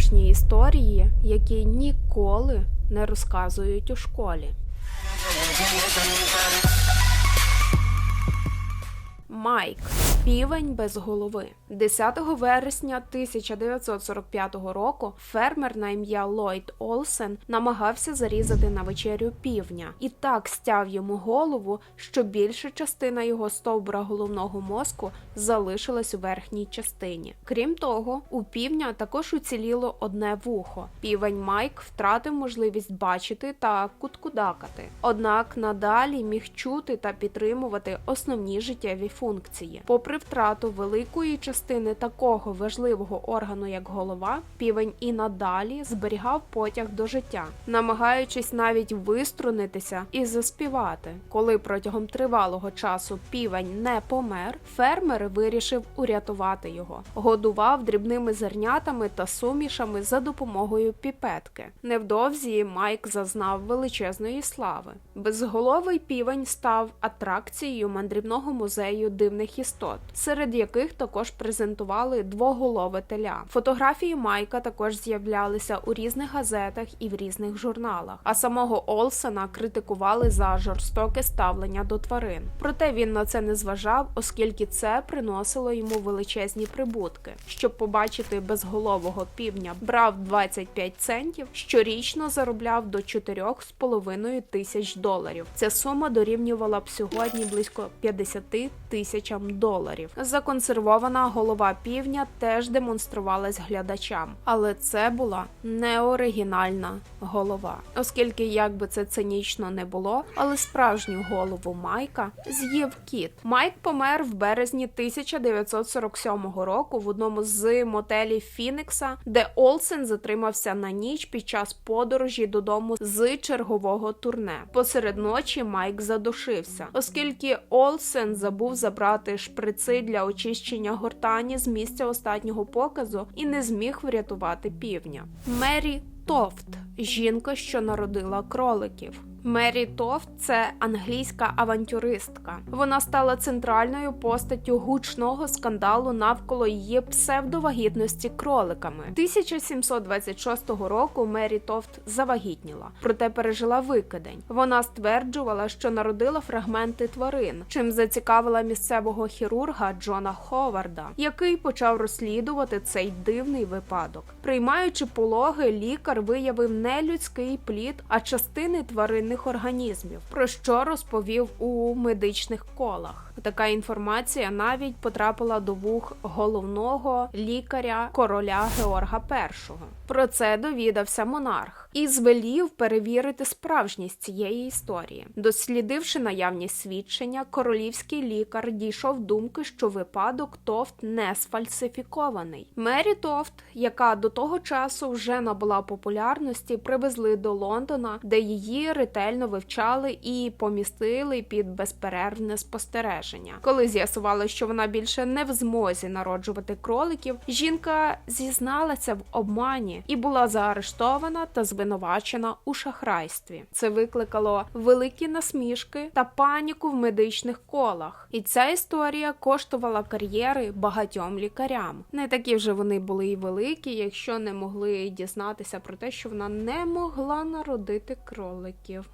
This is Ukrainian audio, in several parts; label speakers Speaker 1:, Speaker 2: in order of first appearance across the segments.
Speaker 1: моторошні історії, які ніколи не розказують у школі. Майк півень без голови. 10 вересня 1945 року фермер на ім'я Ллойд Олсен намагався зарізати на вечерю півня і так стяв йому голову, що більша частина його стовбура головного мозку залишилась у верхній частині. Крім того, у півня також уціліло одне вухо. Півень Майк втратив можливість бачити та куткудакати. Однак надалі міг чути та підтримувати основні життєві функції. Попри втрату великої частини такого важливого органу, як голова, півень і надалі зберігав потяг до життя, намагаючись навіть виструнитися і заспівати. Коли протягом тривалого часу півень не помер, фермер вирішив урятувати його, годував дрібними зернятами та сумішами за допомогою піпетки. Невдовзі Майк зазнав величезної слави. Безголовий півень став атракцією мандрівного музею дивних істот, серед яких також презентували двоголове теля. Фотографії Майка також з'являлися у різних газетах і в різних журналах. А самого Олсена критикували за жорстоке ставлення до тварин. Проте він на це не зважав, оскільки це приносило йому величезні прибутки. Щоб побачити безголового півня, брав 25 центів, щорічно заробляв до 4,5 тисяч доларів. Ця сума дорівнювала б сьогодні близько 50 тисячам доларів. Законсервована голова півня теж демонструвалась глядачам, але це була не оригінальна голова, оскільки, як би це цинічно не було, але справжню голову Майка з'їв кіт. Майк помер в березні 1947 року в одному з мотелів Фінікса, де Олсен затримався на ніч під час подорожі додому з чергового турне. Посеред ночі Майк задушився, оскільки Олсен забув забрати шприци для очищення гортані з місця останнього показу і не зміг врятувати півня. Мері Тофт жінка, що народила кроликів. Мері Тофт це англійська авантюристка. Вона стала центральною постаттю гучного скандалу навколо її псевдовагітності кроликами. 1726 року Мері Тофт завагітніла, проте пережила викидень. Вона стверджувала, що народила фрагменти тварин, чим зацікавила місцевого хірурга Джона Ховарда, який почав розслідувати цей дивний випадок. Приймаючи пологи, лікар виявив не людський плід, а частини тваринних організмів, про що розповів у медичних колах. Така інформація навіть потрапила до вух головного лікаря короля Георга І. Про це довідався монарх і звелів перевірити справжність цієї історії. Дослідивши наявність свідчення, королівський лікар дійшов думки, що випадок Тофт не сфальсифікований. Мері Тофт, яка до того часу вже набула популярності, привезли до Лондона, де її ретельно вивчали і помістили під безперервне спостереження. Коли з'ясували, що вона більше не в змозі народжувати кроликів, жінка зізналася в обмані і була заарештована та звинувачена у шахрайстві. Це викликало великі насмішки та паніку в медичних колах. І ця історія коштувала кар'єри багатьом лікарям. Не такі вже вони були й великі, якщо не могли дізнатися про те, що вона не могла народити кроликів.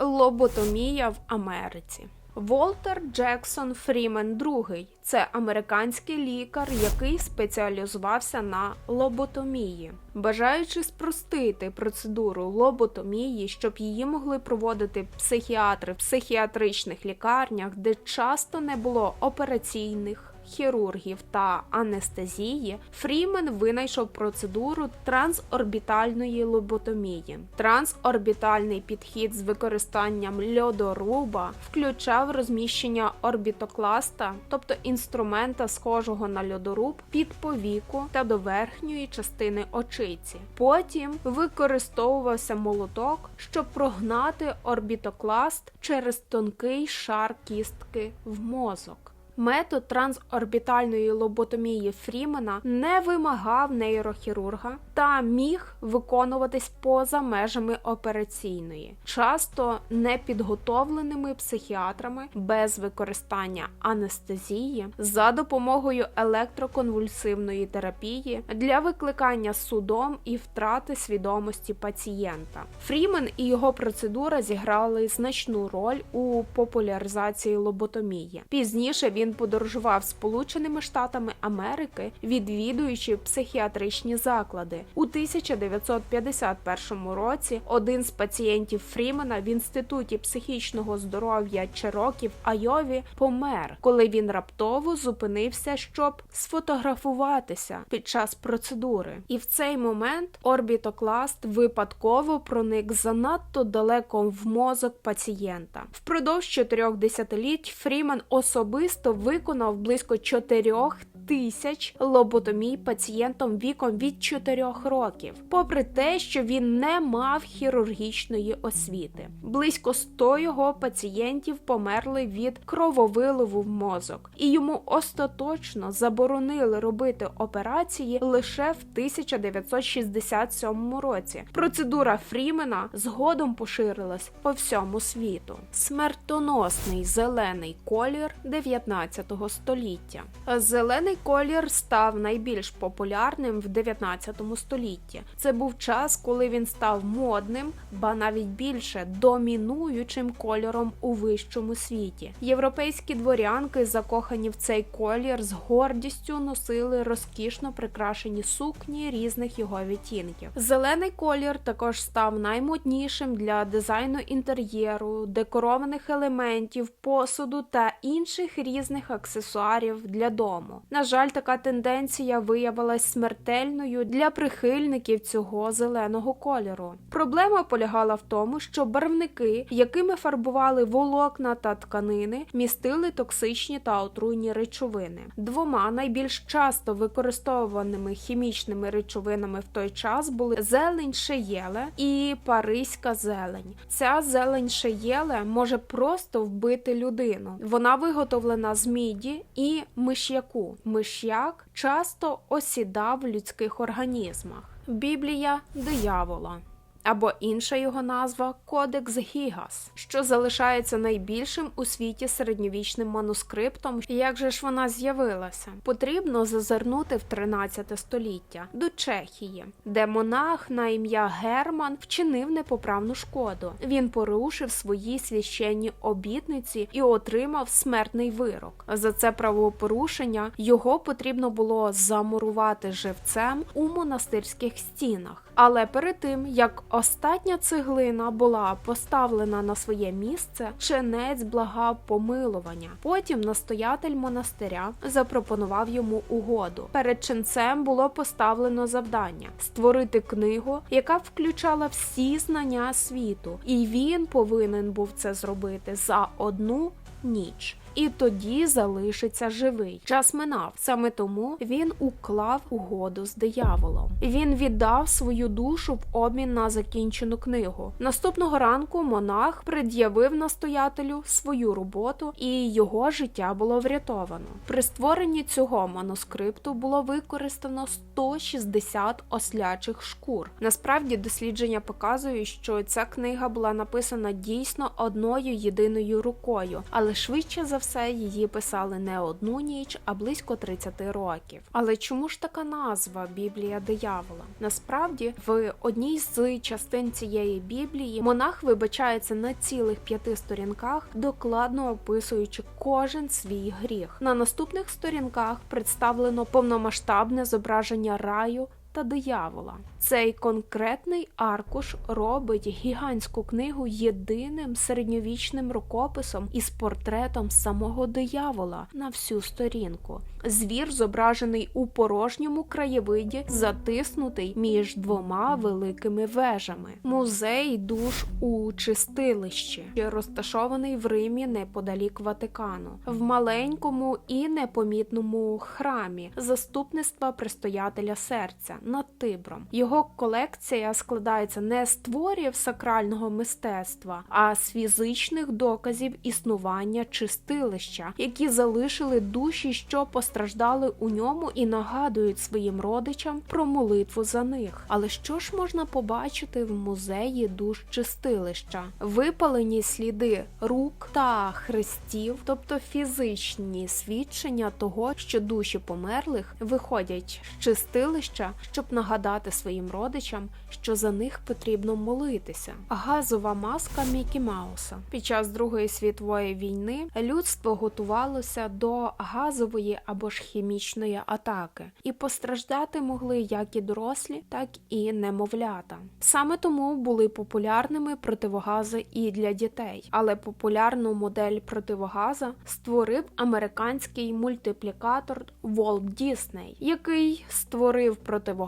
Speaker 1: Лоботомія в Америці. Волтер Джексон Фрімен II – це американський лікар, який спеціалізувався на лоботомії. Бажаючи спростити процедуру лоботомії, щоб її могли проводити психіатри в психіатричних лікарнях, де часто не було операційних. Хірургів та анестезії Фрімен винайшов процедуру трансорбітальної лоботомії. Трансорбітальний підхід з використанням льодоруба включав розміщення орбітокласта, тобто інструмента, схожого на льодоруб, під повіку та до верхньої частини очиці. Потім використовувався молоток, щоб прогнати орбітокласт через тонкий шар кістки в мозок. Метод трансорбітальної лоботомії Фрімена не вимагав нейрохірурга та міг виконуватись поза межами операційної, часто непідготовленими психіатрами без використання анестезії за допомогою електроконвульсивної терапії для викликання судом і втрати свідомості пацієнта. Фрімен і його процедура зіграли значну роль у популяризації лоботомії. Пізніше він подорожував Сполученими Штатами Америки, відвідуючи психіатричні заклади. У 1951 році один з пацієнтів Фрімена в інституті психічного здоров'я Черокі в Айові помер, коли він раптово зупинився, щоб сфотографуватися під час процедури. І в цей момент орбітокласт випадково проник занадто далеко в мозок пацієнта. Впродовж чотирьох десятиліть Фрімен особисто виконав близько чотирьох тисяч лоботомій пацієнтам віком від 4 років, попри те, що він не мав хірургічної освіти. Близько 100 його пацієнтів померли від крововиливу в мозок, і йому остаточно заборонили робити операції лише в 1967 році. Процедура Фрімена згодом поширилась по всьому світу. Смертоносний зелений колір 19 століття. Зелений колір став найбільш популярним в 19 столітті. Це був час, коли він став модним, ба навіть більше домінуючим кольором у вищому світі. Європейські дворянки, закохані в цей колір, з гордістю носили розкішно прикрашені сукні різних його відтінків. Зелений колір також став наймоднішим для дизайну інтер'єру, декорованих елементів, посуду та інших різних аксесуарів для дому. На жаль, така тенденція виявилась смертельною для прихильників цього зеленого кольору. Проблема полягала в тому, що барвники, якими фарбували волокна та тканини, містили токсичні та отруйні речовини. Двома найбільш часто використовуваними хімічними речовинами в той час були зелень шеєле і паризька зелень. Ця зелень шеєле може просто вбити людину. Вона виготовлена з міді і миш'яку. Миш'як часто осідав в людських організмах. Біблія диявола. Або інша його назва Кодекс Гігас, що залишається найбільшим у світі середньовічним манускриптом. Як же ж вона з'явилася? Потрібно зазирнути в 13 століття до Чехії, де монах на ім'я Герман вчинив непоправну шкоду. Він порушив свої священні обітниці і отримав смертний вирок. За це правопорушення його потрібно було замурувати живцем у монастирських стінах. Але перед тим як остання цеглина була поставлена на своє місце, ченець благав помилування. Потім настоятель монастиря запропонував йому угоду. Перед ченцем було поставлено завдання створити книгу, яка включала всі знання світу, і він повинен був це зробити за одну ніч. І тоді залишиться живий. Час минав. Саме тому він уклав угоду з дияволом. Він віддав свою душу в обмін на закінчену книгу. Наступного ранку монах пред'явив настоятелю свою роботу, і його життя було врятовано. При створенні цього манускрипту було використано 160 ослячих шкур. Насправді дослідження показують, що ця книга була написана дійсно одною єдиною рукою, але швидше за все її писали не одну ніч, а близько 30 років. Але чому ж така назва Біблія диявола? Насправді, в одній з частин цієї біблії монах вибачається на цілих п'яти сторінках, докладно описуючи кожен свій гріх. На наступних сторінках представлено повномасштабне зображення раю. Та диявола цей конкретний аркуш робить гігантську книгу єдиним середньовічним рукописом із портретом самого диявола на всю сторінку. Звір зображений у порожньому краєвиді, затиснутий між двома великими вежами. Музей душ у чистилищі, розташований в Римі неподалік Ватикану, в маленькому і непомітному храмі заступництва пристоятеля серця. Над Тибром. Його колекція складається не з творів сакрального мистецтва, а з фізичних доказів існування чистилища, які залишили душі, що постраждали у ньому, і нагадують своїм родичам про молитву за них. Але що ж можна побачити в музеї душ чистилища? Випалені сліди рук та хрестів, тобто фізичні свідчення того, що душі померлих виходять з чистилища, щоб нагадати своїм родичам, що за них потрібно молитися. Газова маска Мікі Мауса під час Другої світової війни людство готувалося до газової або ж хімічної атаки, і постраждати могли як і дорослі, так і немовлята. Саме тому були популярними противогази і для дітей, але популярну модель противогаза створив американський мультиплікатор Walt Disney, який створив противогаз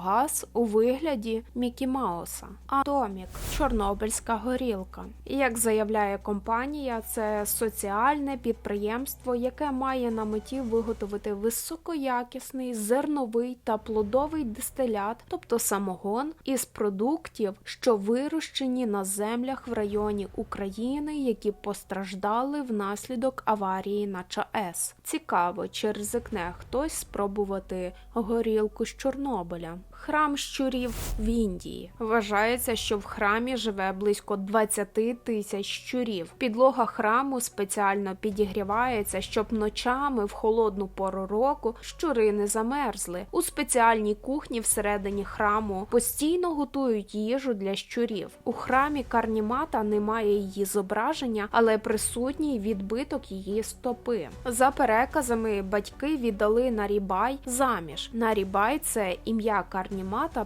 Speaker 1: у вигляді Мікі Мауса. Атомік Чорнобильська горілка. І, Як заявляє компанія, це соціальне підприємство, яке має на меті виготовити високоякісний зерновий та плодовий дистилят, тобто самогон, із продуктів, що вирощені на землях в районі України, які постраждали внаслідок аварії на ЧАЕС. Цікаво, чи ризикне хтось спробувати горілку з Чорнобиля. know. Храм щурів в Індії. Вважається, що в храмі живе близько 20 тисяч щурів. Підлога храму спеціально підігрівається, щоб ночами в холодну пору року щури не замерзли. У спеціальній кухні всередині храму постійно готують їжу для щурів. У храмі Карнімата немає її зображення, але присутній відбиток її стопи. За переказами батьки віддали Нарібай заміж. Нарібай це ім'я Карнімата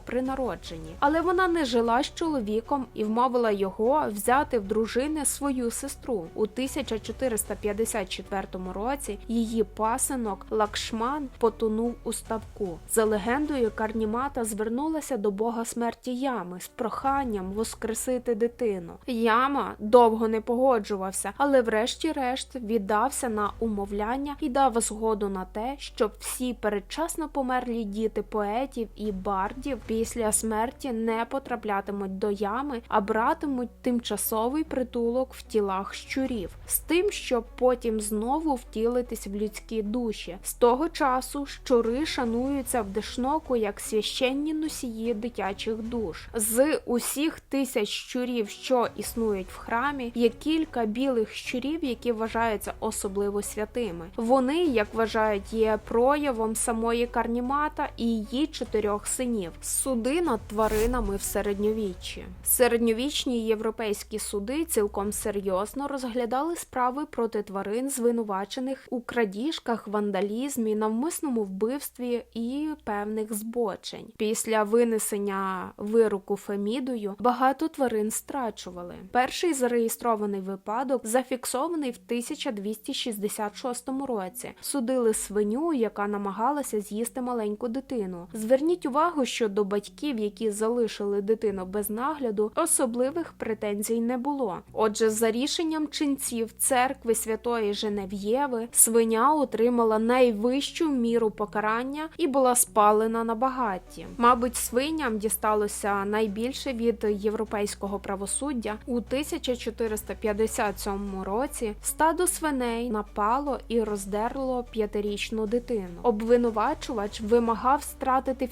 Speaker 1: при народженні, але вона не жила з чоловіком і вмовила його взяти в дружини свою сестру. У 1454 році її пасинок Лакшман потонув у ставку. За легендою, Карнімата звернулася до бога смерті Ями з проханням воскресити дитину. Яма довго не погоджувався, але врешті-решт віддався на умовляння і дав згоду на те, щоб всі передчасно померлі діти поетів і бардів після смерті не потраплятимуть до ями, а братимуть тимчасовий притулок в тілах щурів, з тим, щоб потім знову втілитись в людські душі. З того часу щури шануються в дешноку як священні носії дитячих душ. З усіх тисяч щурів, що існують в храмі, є кілька білих щурів, які вважаються особливо святими. Вони, як вважають, є проявом самої Карнімата і її чотирьох синів. Суди над тваринами в середньовіччі. Середньовічні європейські суди цілком серйозно розглядали справи проти тварин, звинувачених у крадіжках, вандалізмі, навмисному вбивстві і певних збочень. Після винесення вироку Фемідою багато тварин страчували. Перший зареєстрований випадок зафіксований в 1266 році. Судили свиню, яка намагалася з'їсти маленьку дитину. Зверніть увагу, що до батьків, які залишили дитину без нагляду, особливих претензій не було. Отже, за рішенням ченців церкви святої Женев'єви свиня отримала найвищу міру покарання і була спалена на багатті. Мабуть, свиням дісталося найбільше від європейського правосуддя у 1457 році. Стадо свиней напало і роздерло п'ятирічну дитину. Обвинувачувач вимагав стратити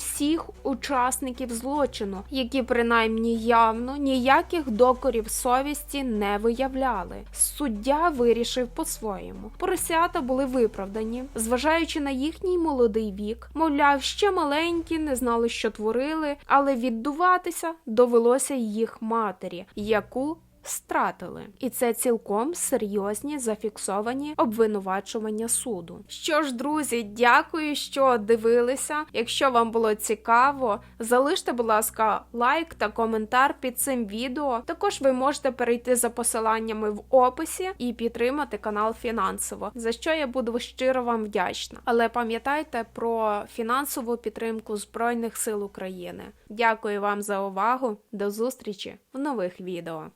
Speaker 1: учасників злочину, які принаймні явно ніяких докорів совісті не виявляли. Суддя вирішив по-своєму. Поросята були виправдані, зважаючи на їхній молодий вік, мовляв, ще маленькі, не знали, що творили, але віддуватися довелося їх матері, яку стратили, і це цілком серйозні зафіксовані обвинувачування суду. Що ж, друзі, дякую, що дивилися. Якщо вам було цікаво, залиште, будь ласка, лайк та коментар під цим відео. Також ви можете перейти за посиланнями в описі і підтримати канал фінансово, за що я буду щиро вам вдячна. Але пам'ятайте про фінансову підтримку Збройних сил України. Дякую вам за увагу. До зустрічі в нових відео.